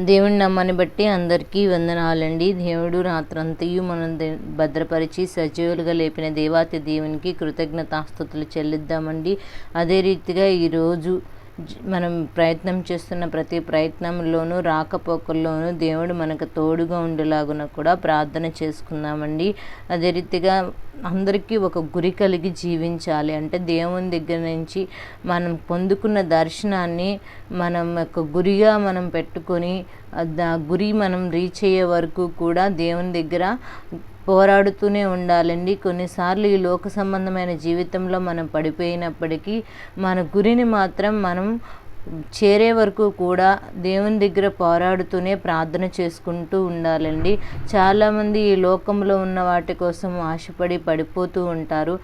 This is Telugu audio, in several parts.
దేవుని నమ్మని బట్టి అందరికీ వందనాలండి. దేవుడు రాత్రంతయు మనం దే- భద్రపరిచి సజీవులుగా లేపిన దేవాతి దేవునికి కృతజ్ఞతాస్థుతులు చెల్లిద్దామండి. అదే రీతిగా ఈరోజు మనం ప్రయత్నం చేస్తున్న ప్రతి ప్రయత్నంలోనూ రాకపోకల్లోనూ దేవుడు మనకు తోడుగా ఉండేలాగున కూడా ప్రార్థన చేసుకుందామండి. అదే రీతిగా అందరికీ ఒక గురి కలిగి జీవించాలి. అంటే దేవుని దగ్గర నుంచి మనం పొందుకున్న దర్శనాన్ని మనం ఒక గురిగా మనం పెట్టుకొని గురి మనం రీచ్ అయ్యే వరకు కూడా దేవుని దగ్గర పోరాడుతూనే ఉండాలండి. కొన్నిసార్లు ఈ లోక సంబంధమైన జీవితంలో మనం పడిపోయినప్పటికీ మన గురిని మాత్రం మనం చేరే వరకు కూడా దేవుని దగ్గర పోరాడుతూనే ప్రార్థన చేసుకుంటూ ఉండాలండి. చాలామంది ఈ లోకంలో ఉన్న వాటి కోసం ఆశపడి పడిపోతూ ఉంటారు.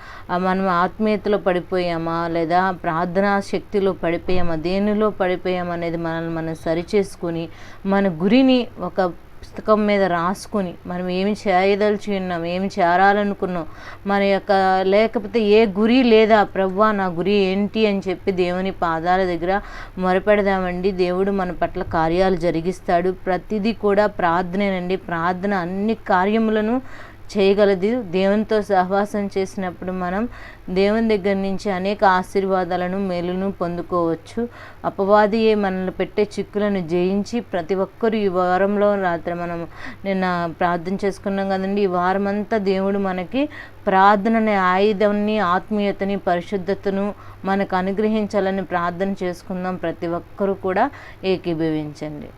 మనం ఆత్మీయతలో పడిపోయామా లేదా ప్రార్థనా శక్తిలో పడిపోయామా దేనిలో పడిపోయామా అనేది మనల్ని మనం సరిచేసుకుని మన గురిని ఒక పుస్తకం మీద రాసుకుని మనం ఏమి చేయదలిచి ఉన్నాం ఏమి చేరాలనుకున్నాం మన యొక్క లేకపోతే ఏ గురి లేదా ప్రవ్వా నా గురి ఏంటి? అని చెప్పి దేవుని పాదాల దగ్గర మొరపెడదామండి. దేవుడు మన పట్ల కార్యాలు జరిగిస్తాడు. ప్రతిదీ కూడా ప్రార్థనేనండి. ప్రార్థన అన్ని కార్యములను చేయగలదు. దేవునితో సహవాసం చేసినప్పుడు మనం దేవుని దగ్గర నుంచి అనేక ఆశీర్వాదాలను మేలును పొందుకోవచ్చు. అపవాది మనల్ని పెట్టే చిక్కులను జయించి ప్రతి ఒక్కరు ఈ వారంలో రాత్రి మనం నిన్న ప్రార్థన చేసుకున్నాం కదండి. ఈ వారం అంతా దేవుడు మనకి ప్రార్థన అనే ఆయుధాన్ని ఆత్మీయతని పరిశుద్ధతను మనకు అనుగ్రహించాలని ప్రార్థన చేసుకుందాం. ప్రతి ఒక్కరూ కూడా ఏకీభవించండి.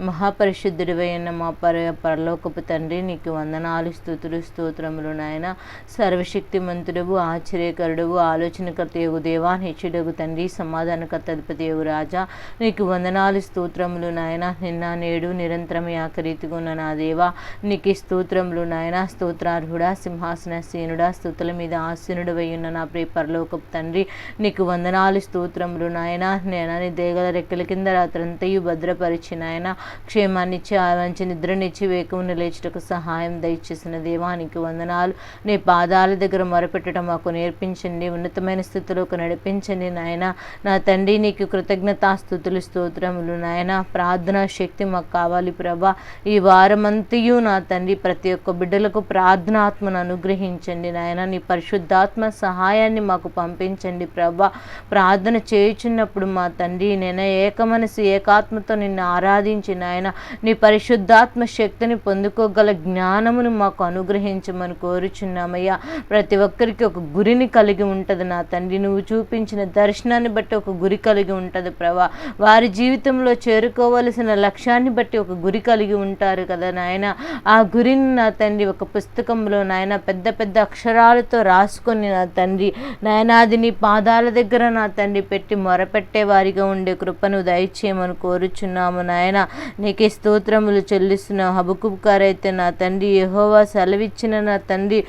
మహాపరిశుద్ధుడివైన మా పర పరలోకపు తండ్రి నీకు వందనాలు స్థుతులు స్తోత్రములు నాయన. సర్వశక్తిమంతుడవు ఆశ్చర్యకరుడవు ఆలోచనకర్త యోగు దేవా హెచ్చుడగు తండ్రి సమాధానకర్త అధిపతి యోగు రాజా. నీకు వందనాలు స్తోత్రములు నాయన. నిన్న నేడు నిరంతరం ఆకరీతిగా ఉన్న నా దేవా. నీకు స్తోత్రములు నాయన. స్తోత్రార్హుడా సింహాసన సీనుడా స్థుతుల మీద ఆసీనుడు ఉన్న నా ప్రియ పరలోకపు తండ్రి నీకు వందనాలు స్తోత్రములు నాయన. నేను దేగల రెక్కల కింద రాత్రంతయు భద్రపరిచి నాయన. క్షేమాన్నిచ్చి ఆవంచి నిద్రనిచ్చి వేకుని లేచుటకు సహాయం దయచేసిన దేవానికి వందనాలు. నీ పాదాల దగ్గర మొరపెట్టడం మాకు నేర్పించండి. ఉన్నతమైన స్థితిలోకి నడిపించండి నాయన. నా తండ్రి నీకు కృతజ్ఞతాస్థుతులు స్తోత్రములు నాయన. ప్రార్థనా శక్తి మాకు కావాలి ప్రభా. ఈ వారమంతయు నా తండ్రి ప్రతి ఒక్క బిడ్డలకు ప్రార్థనాత్మను అనుగ్రహించండి నాయన. నీ పరిశుద్ధాత్మ సహాయాన్ని మాకు పంపించండి ప్రభా. ప్రార్థన చేయుచున్నప్పుడు మా తండ్రి నేను ఏకమనసు ఏకాత్మతో నిన్ను ఆరాధించి నాయన నీ పరిశుద్ధాత్మ శక్తిని పొందుకోగల జ్ఞానమును మాకు అనుగ్రహించమని కోరుచున్నామయ్యా. ప్రతి ఒక్కరికి ఒక గురిని కలిగి ఉంటుంది నా తండ్రి. నువ్వు చూపించిన దర్శనాన్ని బట్టి ఒక గురి కలిగి ఉంటుంది ప్రభా. వారి జీవితంలో చేరుకోవలసిన లక్ష్యాన్ని బట్టి ఒక గురి కలిగి ఉంటారు కదా నాయన. ఆ గురిని నా తండ్రి ఒక పుస్తకంలో నాయన పెద్ద పెద్ద అక్షరాలతో రాసుకొని నా తండ్రి నాయన అది నీ పాదాల దగ్గర నా తండ్రి పెట్టి మొరపెట్టే వారిగా ఉండే కృపను దయచేయమని కోరుచున్నాము నాయన. నీకే స్తోత్రములు చెల్లిస్తున్న హబుకుబ్కారైతే నా తండ్రి యహోవా సెలవిచ్చిన నా తండ్రి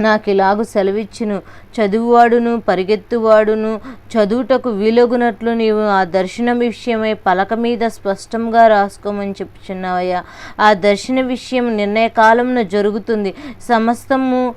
నాకు ఇలాగు సెలవిచ్చును. చదువువాడును పరిగెత్తువాడును చదువుటకు వీలగునట్లు నీవు ఆ దర్శనం విషయమై పలక మీద స్పష్టంగా రాసుకోమని చెప్పుచున్నావయ్యా. ఆ దర్శన విషయం నిర్ణయ కాలంలో జరుగుతుంది. సమస్తము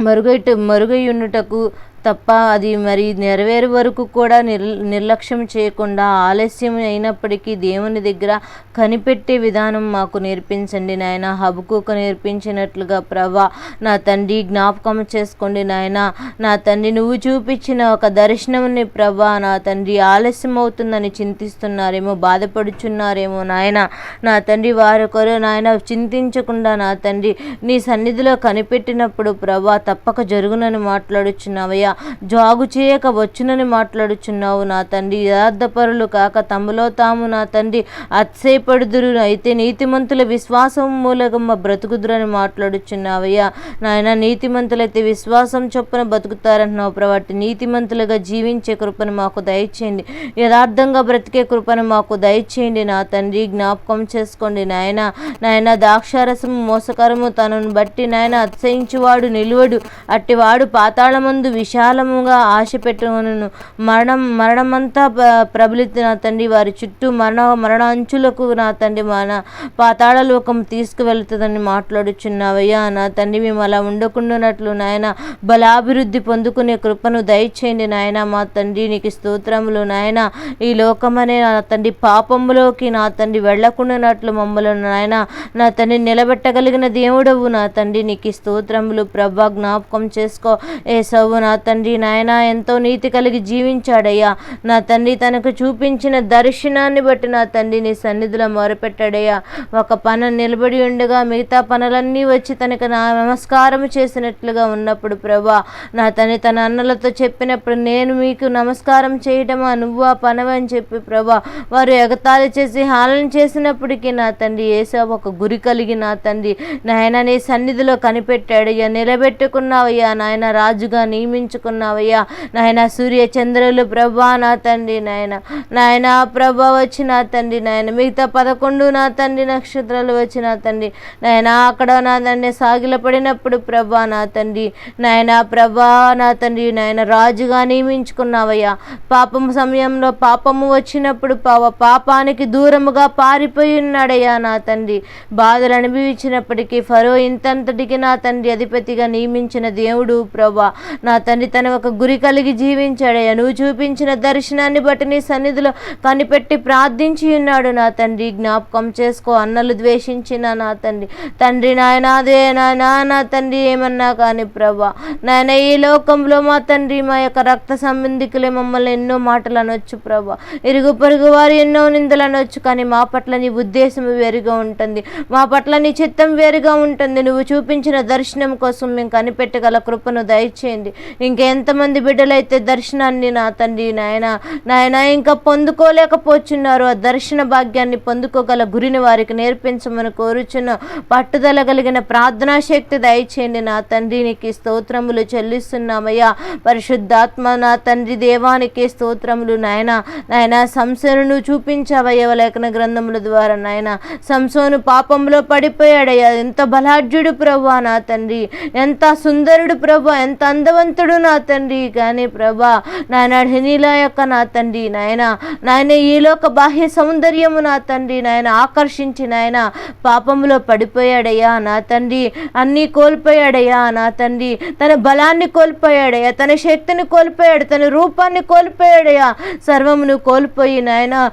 మరుగైట మరుగై ఉండుటకు తప్ప అది మరి నెరవేరు వరకు కూడా నిర్ నిర్లక్ష్యం చేయకుండా ఆలస్యం అయినప్పటికీ దేవుని దగ్గర కనిపెట్టే విధానం మాకు నేర్పించండి నాయన. హబుకుకు నేర్పించినట్లుగా ప్రభా నా తండ్రి జ్ఞాపకం చేసుకోండి నాయన. నా తండ్రి నువ్వు చూపించిన ఒక దర్శనంని ప్రభా నా తండ్రి ఆలస్యం అవుతుందని చింతిస్తున్నారేమో బాధపడుచున్నారేమో నాయన. నా తండ్రి వారి నాయన చింతించకుండా నా తండ్రి నీ సన్నిధిలో కనిపెట్టినప్పుడు ప్రభా తప్పక జరుగునని మాట్లాడుచున్నావయ్యా. జాగు చేయక వచ్చునని మాట్లాడుచున్నావు నా తండ్రి. యథార్థపరులు కాక తమలో తాము నా తండ్రి. అత్సేపడుదురు అయితే నీతిమంతుల విశ్వాసం మూలగమ్మ బ్రతుకుదురని మాట్లాడుచున్నావయ్యా. నాయన నీతిమంతులైతే విశ్వాసం చొప్పున బతుకుతారంటున్నావు. ప్రభాటి నీతిమంతులుగా జీవించే కృపను మాకు దయచేయండి. యథార్థంగా బ్రతికే కృపను మాకు దయచేయండి నా తండ్రి. జ్ఞాపకం చేసుకోండి నాయన. నాయన ద్రాక్షారసం మోసకరము తనను బట్టి నాయన అతిశయించువాడు నిలువడు. అట్టివాడు పాతాళమందు విష విశాలముగా ఆశ పెట్టుకొనును. మరణం మరణమంతా ప- ప్రబలిత నా తండ్రి వారి చుట్టూ మరణ మరణ అంచులకు నా తండ్రి మన పాతాళ లోకం తీసుకువెళ్తుందని మాట్లాడుచున్నావయ్యా. నా తండ్రి మేము అలా ఉండకుండానట్లు నాయన బలాభివృద్ధి పొందుకునే కృపను దయచేయండి నాయన. మా తండ్రి నీకు స్తోత్రములు నాయన. ఈ లోకమనే నా తండ్రి పాపములోకి నా తండ్రి వెళ్ళకుండానట్లు మమ్మల్ని నాయన. నా తండ్రి నిలబెట్టగలిగిన దేవుడవు నా తండ్రి. నీకు స్తోత్రములు ప్రభా. జ్ఞాపకం చేసుకో. ఏసవు నా తండ్రి నాయన ఎంతో నీతి కలిగి జీవించాడయ్యా. నా తండ్రి తనకు చూపించిన దర్శనాన్ని బట్టి నా తండ్రి నీ సన్నిధిలో మొరపెట్టాడయ్యా. ఒక పన నిలబడి ఉండగా మిగతా పనులన్నీ వచ్చి తనకు నా నమస్కారం చేసినట్లుగా ఉన్నప్పుడు ప్రభా నా తండ్రి తన అన్నలతో చెప్పినప్పుడు నేను మీకు నమస్కారం చేయటమా నువ్వు ఆ పనవని చెప్పి ప్రభా వారు ఎగతాళి చేసి హాలన చేసినప్పటికీ నా తండ్రి ఏసా ఒక గురి కలిగి నా తండ్రి నాయన నీ సన్నిధిలో కనిపెట్టాడయ్యా. నిలబెట్టుకున్నావయ్యా నాయన రాజుగా నియమించు నియమించుకున్నావయ్యా నాయన సూర్య చంద్రులు ప్రభా నా తండ్రి నాయన. నాయన ప్రభా వచ్చి నా తండ్రి నాయన. మిగతా పదకొండు నా తండ్రి నక్షత్రాలు వచ్చి నా తండ్రి. నాయన అక్కడ నా తండ్రి సాగిల పడినప్పుడు ప్రభా నా తండ్రి. నాయన ప్రభా నా తండ్రి నాయన. రాజుగా నియమించుకున్నావయ్యా. పాపం సమయంలో పాపము వచ్చినప్పుడు పావ పాపానికి దూరముగా పారిపోయి ఉన్నాడయ్యా నా తండ్రి. బాధలు అనుభవించినప్పటికీ ఫరో ఇంతంతటికి నా తండ్రి అధిపతిగా నియమించిన దేవుడు ప్రభా. నా తండ్రి తన ఒక గురి కలిగి జీవించాడయ్యా. నువ్వు చూపించిన దర్శనాన్ని బట్టి నీ సన్నిధిలో కనిపెట్టి ప్రార్థించి ఉన్నాడు నా తండ్రి. జ్ఞాపకం చేసుకో అన్నలు ద్వేషించిన నా తండ్రి. తండ్రి నాయనాదే నాయనా నా తండ్రి ఏమన్నా కానీ ప్రభా. నాయన ఈ లోకంలో మా తండ్రి మా యొక్క రక్త సంబంధికులే మమ్మల్ని ఎన్నో మాటలు అనొచ్చు ప్రభా. ఇరుగు పొరుగు వారు ఎన్నో నిందలు అనొచ్చు కానీ మా పట్ల నీ ఉద్దేశం వేరుగా ఉంటుంది. మా పట్ల నీ చిత్తం వేరుగా ఉంటుంది. నువ్వు చూపించిన దర్శనం కోసం మేము కనిపెట్టగల కృపను దయచేయండి. ఇంకెంతమంది బిడ్డలైతే దర్శనాన్ని నా తండ్రి నాయన నాయన ఇంకా పొందుకోలేకపోతున్నారు ఆ దర్శన భాగ్యాన్ని పొందుకోగల గురిని వారికి నేర్పించమని కోరుచున్న పట్టుదల కలిగిన ప్రార్థనా శక్తి దయచేయండి నా తండ్రి. నీకు స్తోత్రములు చెల్లిస్తున్నామయ్యా. పరిశుద్ధాత్మ నా తండ్రి దేవానికి స్తోత్రములు నాయన. నాయన సంసోను చూపించావయ్యా లేఖన గ్రంథముల ద్వారా నాయన. సంసోను పాపంలో పడిపోయాడయ్యా. ఎంత బలాఢ్యుడు ప్రభు నా తండ్రి. ఎంత సుందరుడు ప్రభు ఎంత అందవంతుడు నా తండ్రి కానీ ప్రభా. నాయన హెనీల యొక్క నా తండ్రి నాయన. నాయన ఈలోక బాహ్య సౌందర్యము నా తండ్రి నాయన. ఆకర్షించి నాయన పాపంలో పడిపోయాడయ్యా నా తండ్రి. అన్నీ కోల్పోయాడయ్యా నా తండ్రి. తన బలాన్ని కోల్పోయాడయ్యా తన శక్తిని కోల్పోయాడు తన రూపాన్ని కోల్పోయాడయ్యా. సర్వమును కోల్పోయి నాయన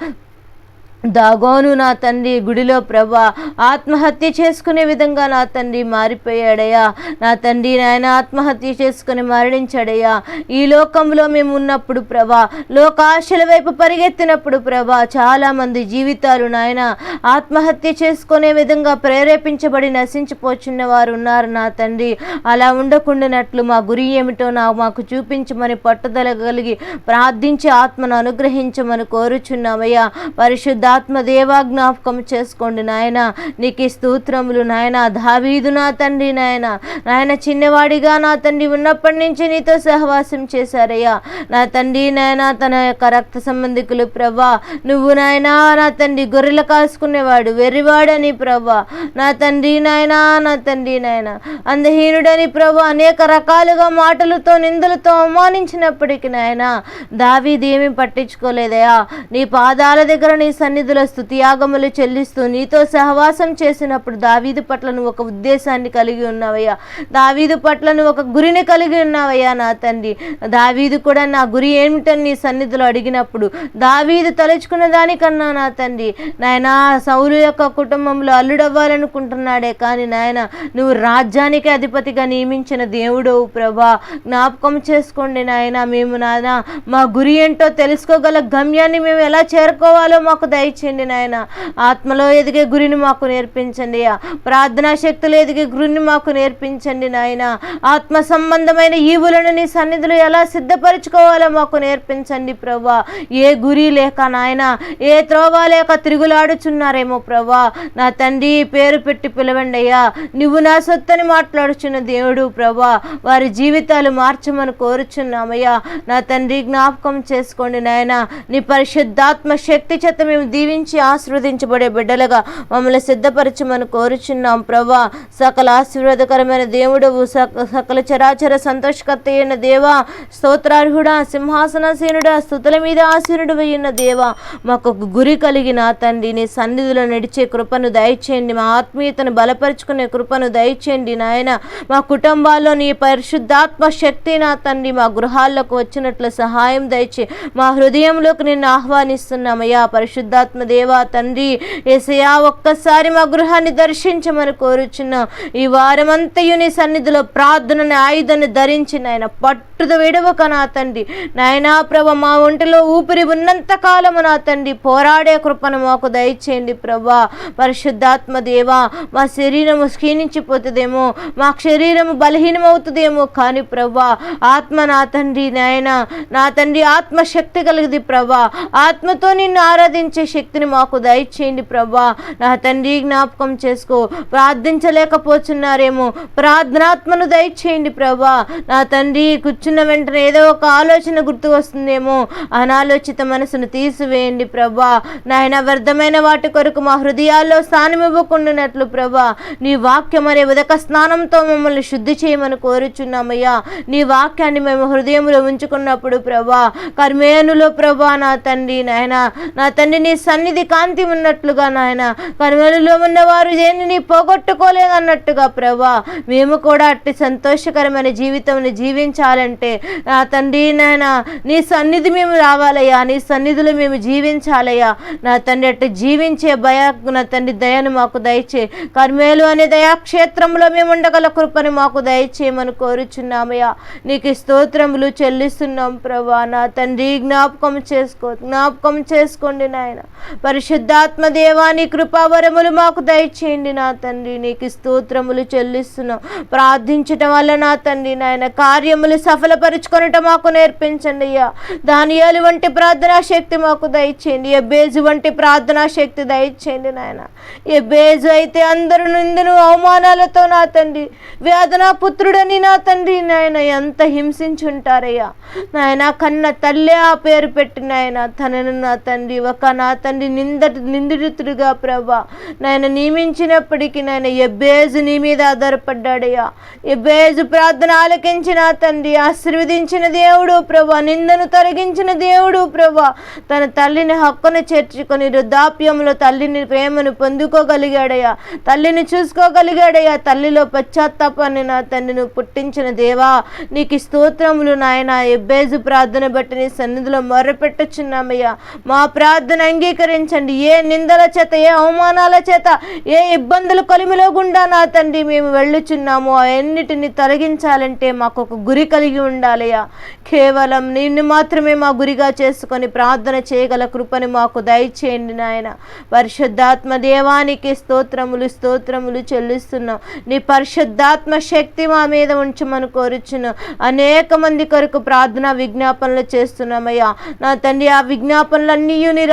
దాగోను నా తండ్రి గుడిలో ప్రభా ఆత్మహత్య చేసుకునే విధంగా నా తండ్రి మారిపోయాడయ్యా. నా తండ్రి నాయన ఆత్మహత్య చేసుకుని మరణించాడయ్యా. ఈ లోకంలో మేము ఉన్నప్పుడు ప్రభా లోకాశల వైపు పరిగెత్తినప్పుడు ప్రభా చాలామంది జీవితాలు నాయన ఆత్మహత్య చేసుకునే విధంగా ప్రేరేపించబడి నశించిపోచున్న వారు ఉన్నారు నా తండ్రి. అలా ఉండకుండానట్లు మా గురి ఏమిటో నా మాకు చూపించమని పట్టుదల కలిగి ప్రార్థించి ఆత్మను అనుగ్రహించమని కోరుచున్నామయ్యా. పరిశుద్ధ దేవా జ్ఞాపకం చేసుకోండి నాయన. నీకు స్తోత్రములు నాయన. దావీదు నా తండ్రి నాయన. నాయన చిన్నవాడిగా నా తండ్రి ఉన్నప్పటి నుంచి నీతో సహవాసం చేశారయ్యా. నా తండ్రి నాయన తన యొక్క రక్త సంబంధికులు ప్రభా నువ్వు నాయన నా తండ్రి గొర్రెలు కాసుకునేవాడు వెర్రివాడని ప్రభా నా తండ్రి నాయన నా తండ్రి నాయన. అందహీనుడని ప్రభా అనేక రకాలుగా మాటలతో నిందలతో అవమానించినప్పటికీ నాయన దావీదేమీ పట్టించుకోలేదయా నీ పాదాల దగ్గర నీ సన్నిధిలో స్థుతియాగములు చెల్లిస్తూ నీతో సహవాసం చేసినప్పుడు దావీదు పట్ల నువ్వు ఒక ఉద్దేశాన్ని కలిగి ఉన్నావయ్యా. దావీదు పట్ల నువ్వు ఒక గురిని కలిగి ఉన్నావయ్యా నా తండ్రి. దావీదు కూడా నా గురి ఏమిటని నీ సన్నిధిలో అడిగినప్పుడు దావీదు తలుచుకున్న దానికన్నా నా తండ్రి. నాయన సౌలు యొక్క కుటుంబంలో అల్లుడవ్వాలనుకుంటున్నాడే కానీ నాయన నువ్వు రాజ్యానికి అధిపతిగా నియమించిన దేవుడవు ప్రభా. జ్ఞాపకం చేసుకోండి నాయన మేము నాయన మా గురి ఏంటో తెలుసుకోగల గమ్యాన్ని మేము ఎలా చేరుకోవాలో మాకు దయచేయండి నాయన. ఆత్మలో ఎదిగే గురిని మాకు నేర్పించండి ప్రార్థనా శక్తులు ఎదిగే గురిని మాకు నేర్పించండి నాయన. ఆత్మ సంబంధమైన ఈవులను నీ సన్నిధిలో ఎలా సిద్ధపరచుకోవాలో మాకు నేర్పించండి ప్రభా. ఏ గురి లేక నాయన ఏ త్రోవ లేక తిరుగులాడుచున్నారేమో ప్రభా. నా తండ్రి పేరు పెట్టి పిలవండి అయ్యా. నువ్వు నా సొత్తని మాట్లాడుచున్న దేవుడు ప్రభా. వారి జీవితాలు మార్చమని కోరుచున్నామయ్యా. నా తండ్రి జ్ఞాపకం చేసుకోండి నాయన. నీ పరిశుద్ధాత్మ శక్తి చేత మేము దీవించి ఆశీర్వదించబడే బిడ్డలుగా మమ్మల్ని సిద్ధపరచమని కోరుచున్నాం ప్రభా. సకల ఆశీర్వాదకరమైన దేవుడవు సక- సకల చరాచర సంతోషకర్త అయిన దేవా. స్తోత్రార్హుడా సింహాసనసీనుడా స్థుతుల మీద ఆసీనుడు అయిన దేవా. మాకు ఒక గురి కలిగిన తండ్రి నీ సన్నిధిలో నడిచే కృపను దయచేయండి. మా ఆత్మీయతను బలపరుచుకునే కృపను దయచేయండి నాయన. మా కుటుంబాల్లో నీ పరిశుద్ధాత్మ శక్తి నా తండ్రి మా గృహాల్లోకి వచ్చినట్లు సహాయం దయచే మా హృదయంలోకి నిన్ను ఆహ్వానిస్తున్నామయ్యా పరిశుద్ధ దేవా తండ్రి ఏసయా ఒక్కసారి మా గృహాన్ని దర్శించమని కోరుచున్న ఈ వారమంతయు నీ సన్నిధిలో ప్రార్థనని ఆయుధాన్ని ధరించి నాయన పట్టుద విడవక నా తండ్రి. నాయనా ప్రభ మా ఒంటిలో ఊపిరి ఉన్నంత కాలము నా తండ్రి. పోరాడే కృపను మాకు దయచేయండి ప్రభా. పరిశుద్ధాత్మ దేవా మా శరీరము క్షీణించిపోతుందేమో మా శరీరము బలహీనమవుతుందేమో కానీ ప్రభా ఆత్మ నా తండ్రి నాయన నా తండ్రి ఆత్మ శక్తి కలిగింది ప్రభా. ఆత్మతో నిన్ను ఆరాధించే శక్తిని మాకు దయచేయండి ప్రభా. నా తండ్రి జ్ఞాపకం చేసుకో. ప్రార్థించలేకపోతున్నారేమో. ప్రార్థనాత్మను దయచేయండి ప్రభా. నా తండ్రి కూర్చున్న వెంటనే ఏదో ఒక ఆలోచన గుర్తు వస్తుందేమో. అనాలోచిత మనసును తీసివేయండి ప్రభా. నాయన వ్యర్థమైన వాటి కొరకు మా హృదయాల్లో స్థానం ఇవ్వకుండానట్లు ప్రభా. నీ వాక్యం అనే ఉదక స్నానంతో మమ్మల్ని శుద్ధి చేయమని కోరుచున్నామయ్యా. నీ వాక్యాన్ని మేము హృదయంలో ఉంచుకున్నప్పుడు ప్రభా. కర్మేనులో ప్రభా నా తండ్రి నాయన. నా తండ్రి నీ సన్నిధి కాంతి ఉన్నట్లుగా నాయన కర్మేలులో ఉన్నవారు దేనిని పోగొట్టుకోలేదన్నట్టుగా ప్రభా. మేము కూడా అట్టి సంతోషకరమైన జీవితం జీవించాలంటే నా తండ్రి నాయన నీ సన్నిధి మేము రావాలయ్యా నీ సన్నిధిలో మేము జీవించాలయ్యా. నా తండ్రి అట్టి జీవించే భయ నా తండ్రి దయను మాకు దయచే కర్మేలు అనే దయాక్షేత్రంలో మేము ఉండగల కృపను మాకు దయచేయమని కోరుచున్నామయ్యా. నీకు స్తోత్రములు చెల్లిస్తున్నాం ప్రభా. నా తండ్రి జ్ఞాపకం చేసుకో జ్ఞాపకం చేసుకోండి నాయన. పరిశుద్ధాత్మ దేవాని కృపావరములు మాకు దయచేయండి నా తండ్రి. నీకు స్తోత్రములు చెల్లిస్తున్నాం. ప్రార్థించటం వల్ల నా తండ్రి నాయన కార్యములు సఫలపరుచుకొనటం మాకు నేర్పించండి అయ్యా. దానియాలు వంటి ప్రార్థనా శక్తి మాకు దయచేయండి. ఎబ్బేజు వంటి ప్రార్థనా శక్తి దయచేయండి నాయన. ఎబ్బేజు అయితే అందరు నిందును అవమానాలతో నా తండ్రి వేదనా పుత్రుడని నా తండ్రి నాయన ఎంత హింసించుంటారయ్యా. నాయన కన్న తల్లే ఆ పేరు పెట్టినాయన తనను నా తండ్రి ఒక నా తండ్రి నింద నిందితుడిగా ప్రభా నాయన నియమించినప్పటికీ నాయన ఎబ్బేజు నీ మీద ఆధారపడ్డాడయ్యా. ఎబ్బేజు ప్రార్థన ఆలకించిన తండ్రి ఆశీర్వదించిన దేవుడు ప్రభా నిందను తొలగించిన దేవుడు ప్రభా తన తల్లిని హక్కును చేర్చుకొని వృద్ధాప్యంలో తల్లిని ప్రేమను పొందుకోగలిగాడయ్యా. తల్లిని చూసుకోగలిగాడయ్యా. తల్లిలో పశ్చాత్తాపాన్ని నా తండ్రిని పుట్టించిన దేవా నీకు స్తోత్రములు నాయన. ఎబ్బేజు ప్రార్థన బట్టి నీ సన్నిధిలో మొర్రపెట్టుచున్నామయ్యా మా ప్రార్థన అంగీకరించండి. ఏ నిందల చేత ఏ అవమానాల చేత ఏ ఇబ్బందుల కొలిమిలో గుండా నా తండ్రి మేము వెళ్ళుచున్నాము. అవన్నిటిని తొలగించాలంటే మాకు ఒక గురి కలిగి ఉండాలయ్యా కేవలం నిన్ను మాత్రమే మా గురిగా చేసుకొని ప్రార్థన చేయగల కృపని మాకు దయచేయండి నాయన. పరిశుద్ధాత్మ దేవానికి స్తోత్రములు స్తోత్రములు చెల్లిస్తున్నాం. నీ పరిశుద్ధాత్మ శక్తి మా మీద ఉంచమని కోరుచున్నాం అనేక మంది కొరకు ప్రార్థన విజ్ఞాపనలు చేస్తున్నామయ్యా. నా తండ్రి ఆ విజ్ఞాపనలన్నీ నీ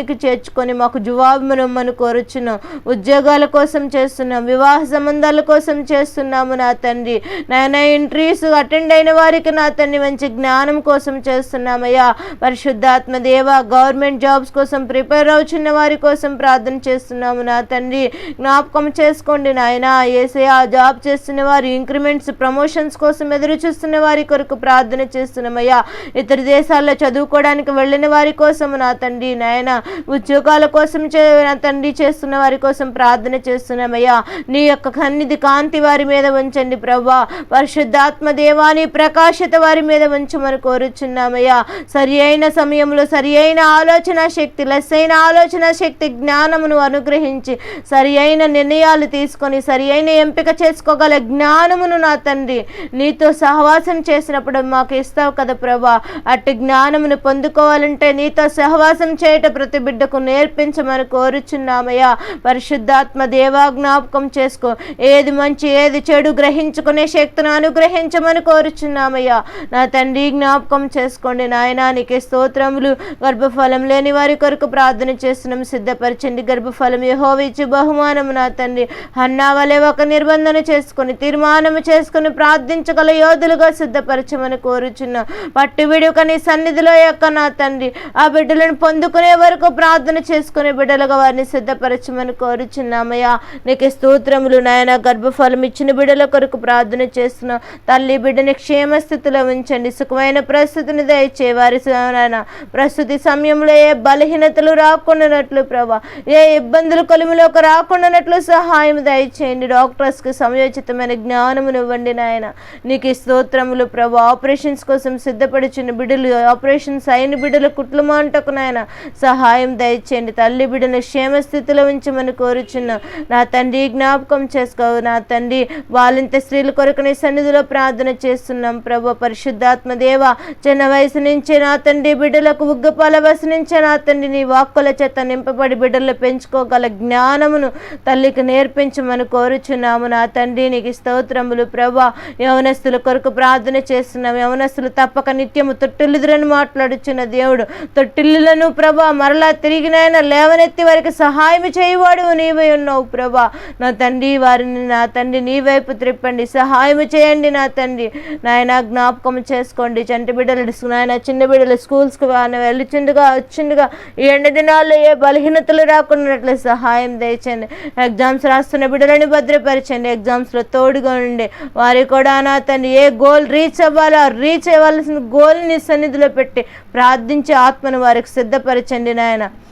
రాజ్యానికి చేర్చుకొని మాకు జవాబునమ్మని కోరుచున్నాం. ఉద్యోగాల కోసం చేస్తున్నాం. వివాహ సంబంధాల కోసం చేస్తున్నాము నా తండ్రి. నాయన ఇంట్రీస్ అటెండ్ అయిన వారికి నా తండ్రి మంచి జ్ఞానం కోసం చేస్తున్నామయ్యా. పరిశుద్ధాత్మ దేవ గవర్నమెంట్ జాబ్స్ కోసం ప్రిపేర్ అవుతున్న వారి కోసం ప్రార్థన చేస్తున్నాము నా తండ్రి. జ్ఞాపకం చేసుకోండి నాయన. ఏసే ఆ జాబ్ చేస్తున్న వారు ఇంక్రిమెంట్స్ ప్రమోషన్స్ కోసం ఎదురు చూస్తున్న వారి కొరకు ప్రార్థన చేస్తున్నామయ్యా. ఇతర దేశాల్లో చదువుకోవడానికి వెళ్ళిన వారి కోసం నా తండ్రి. నాయన ఉద్యోగాల కోసం చే తండ్రి చేస్తున్న వారి కోసం ప్రార్థన చేస్తున్నామయ్యా. నీ యొక్క సన్నిధి కాంతి వారి మీద ఉంచండి ప్రభా పరిశుద్ధాత్మ దేవాని ప్రకాశత వారి మీద ఉంచమని కోరుచున్నామయ్యా. సరి అయిన సమయంలో సరి అయిన ఆలోచన శక్తి లెస్సైన ఆలోచన శక్తి జ్ఞానమును అనుగ్రహించి సరి అయిన నిర్ణయాలు తీసుకొని సరి అయిన ఎంపిక చేసుకోగల జ్ఞానమును నా తండ్రి నీతో సహవాసం చేసినప్పుడు మాకు ఇస్తావు కదా ప్రభా అట్టి జ్ఞానమును పొందుకోవాలంటే నీతో సహవాసం చేయట ప్రతి బిడ్డకు నేర్పించమని కోరుచున్నామయ్యా. పరిశుద్ధాత్మ దేవా జ్ఞాపకం చేసుకో. ఏది మంచి ఏది చెడు గ్రహించుకునే శక్తిని అనుగ్రహించమని కోరుచున్నామయ్యా. నా తండ్రి జ్ఞాపకం చేసుకోండి నాయనానికి స్తోత్రములు. గర్భఫలం లేని వారి కొరకు ప్రార్థన చేస్తున్నాం. సిద్ధపరచండి గర్భఫలం. యహోవిచ్చి బహుమానము నా తండ్రి. అన్నా వలె ఒక నిర్బంధన చేసుకొని తీర్మానము చేసుకొని ప్రార్థించగల యోధులుగా సిద్ధపరచమని కోరుచున్నాం. పట్టు విడుక సన్నిధిలో యొక్క నా తండ్రి. ఆ బిడ్డలను పొందుకునే వరకు ప్రార్థన చేసుకునే బిడ్డలుగా వారిని సిద్ధపరచమని కోరుచున్నామయ్యా. నీకు స్తోత్రములు నాయన. గర్భఫలం ఇచ్చిన బిడ్డల కొరకు ప్రార్థన చేస్తున్నాం తల్లి బిడ్డని క్షేమ స్థితిలో ఉంచండి. సుఖమైన ప్రస్తుతిని దయచే వారి నాయన. ప్రస్తుతి సమయంలో ఏ బలహీనతలు రాకుండానట్లు ప్రభా ఏ ఇబ్బందులు కొలిమిలోకి రాకుండానట్లు సహాయం దయచేయండి. డాక్టర్స్కి సమయోచితమైన జ్ఞానమును ఇవ్వండి నాయన. నీకు ఈ స్తోత్రములు ప్రభా. ఆపరేషన్స్ కోసం సిద్ధపడిచిన బిడ్డలు ఆపరేషన్స్ అయిన బిడ్డల కుట్లమాంటకు నాయన సహాయం దయచేయండి. తల్లి బిడ్డను క్షేమ స్థితిలో ఉంచమని కోరుచున్నా నా తండ్రి జ్ఞాపకం చేసుకో. నా తండ్రి వాళ్ళంత స్త్రీల కొరకు నీ సన్నిధిలో ప్రార్థన చేస్తున్నాం. ప్రభు పరిశుద్ధాత్మ దేవ చిన్న వయసు నుంచే నా తండ్రి బిడ్డలకు ఉగ్గపాల వయసు నుంచే నా తండ్రి నీ వాక్కుల చేత నింపబడి బిడ్డలు పెంచుకోగల జ్ఞానమును తల్లికి నేర్పించమని కోరుచున్నాము. నా తండ్రి నీకు స్తోత్రములు ప్రభా. యవనస్తుల కొరకు ప్రార్థన చేస్తున్నాం. యవనస్తులు తప్పక నిత్యము తొట్టిల్లుదురని మాట్లాడుచున్న దేవుడు తొట్టిల్లులను ప్రభా మరలా తిరిగినైనా లేవనెత్తి వారికి సహాయం చేయవాడు నీవై ఉన్నావు ప్రభా. నా తండ్రి వారిని నా తండ్రి నీ వైపు త్రిప్పండి. సహాయం చేయండి నా తండ్రి. నాయన జ్ఞాపకం చేసుకోండి. చంటి బిడ్డలు నాయన చిన్న బిడ్డలు స్కూల్స్కి వెళ్ళిచుండగా వచ్చిండగా ఈ ఎండ దినాల్లో ఏ బలహీనతలు రాకుండా సహాయం దయచండి ఎగ్జామ్స్ రాస్తున్న బిడ్డలని భద్రపరచండి. ఎగ్జామ్స్లో తోడుగా ఉండి వారి కూడా నా తండ్రి ఏ గోల్ రీచ్ అవ్వాలో రీచ్ అవ్వాల్సిన గోల్ని సన్నిధిలో పెట్టి ప్రార్థించే ఆత్మను వారికి సిద్ధపరచండి నాయన. Ana.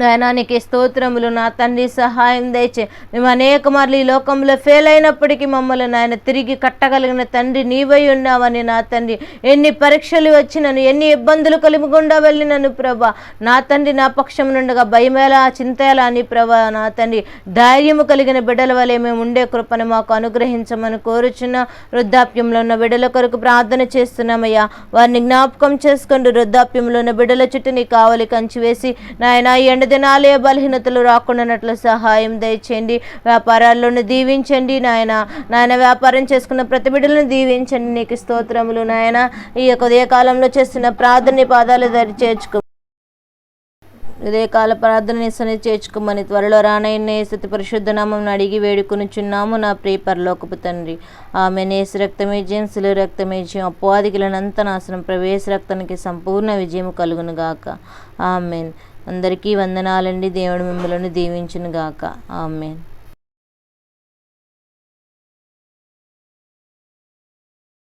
నాయనానికి స్తోత్రములు నా తండ్రి సహాయం దయచే. మేము అనేక మార్లు ఈ లోకంలో ఫెయిల్ అయినప్పటికీ మమ్మల్ని నాయన తిరిగి కట్టగలిగిన తండ్రి నీవై ఉన్నావని నా తండ్రి. ఎన్ని పరీక్షలు వచ్చినను ఎన్ని ఇబ్బందులు కలిగిగుండా వెళ్ళినను ప్రభా. నా తండ్రి నా పక్షం నుండగా భయమేలా చింతేలా అని ప్రభా నా తండ్రి. ధైర్యము కలిగిన బిడ్డల వలె మేము ఉండే కృపను మాకు అనుగ్రహించమని కోరుచున్న వృద్ధాప్యంలో ఉన్న బిడ్డల కొరకు ప్రార్థన చేస్తున్నామయ్యా. వారిని జ్ఞాపకం చేసుకుంటూ వృద్ధాప్యంలో ఉన్న బిడ్డల చుట్టూ నీ కావలి కంచి వేసి నాయన ఈ ఎండ దినాలే బలహీనతలు రాకుండానట్లు సహాయం దయచేయండి. వ్యాపారాల్లోనూ దీవించండి నాయన. నాయన వ్యాపారం చేసుకున్న ప్రతి బిడ్డలను దీవించండి. నీకు స్తోత్రములు నాయన. ఈ యొక్క ఉదయకాలంలో చేస్తున్న ప్రార్థన పాదాలు దరి చేర్చుకో ఉదయకాల ప్రార్థన నిసని చేర్చుకోమని త్వరలో రానయ్య స్థుతి పరిశుద్ధ నామం అడిగి వేడుకునిచున్నాము నా ప్రియ పరలోకపు తండ్రి. ఆమె నేసు రక్తమే జయం శిలు రక్తమే జయం. అపవాదికులనంత నాశనం ప్రవేశ రక్తానికి సంపూర్ణ విజయం కలుగును గాక ఆమెన్. అందరికీ వందనాలండి. దేవుడు మిమ్మల్ని దీవించును గాక ఆమెన్.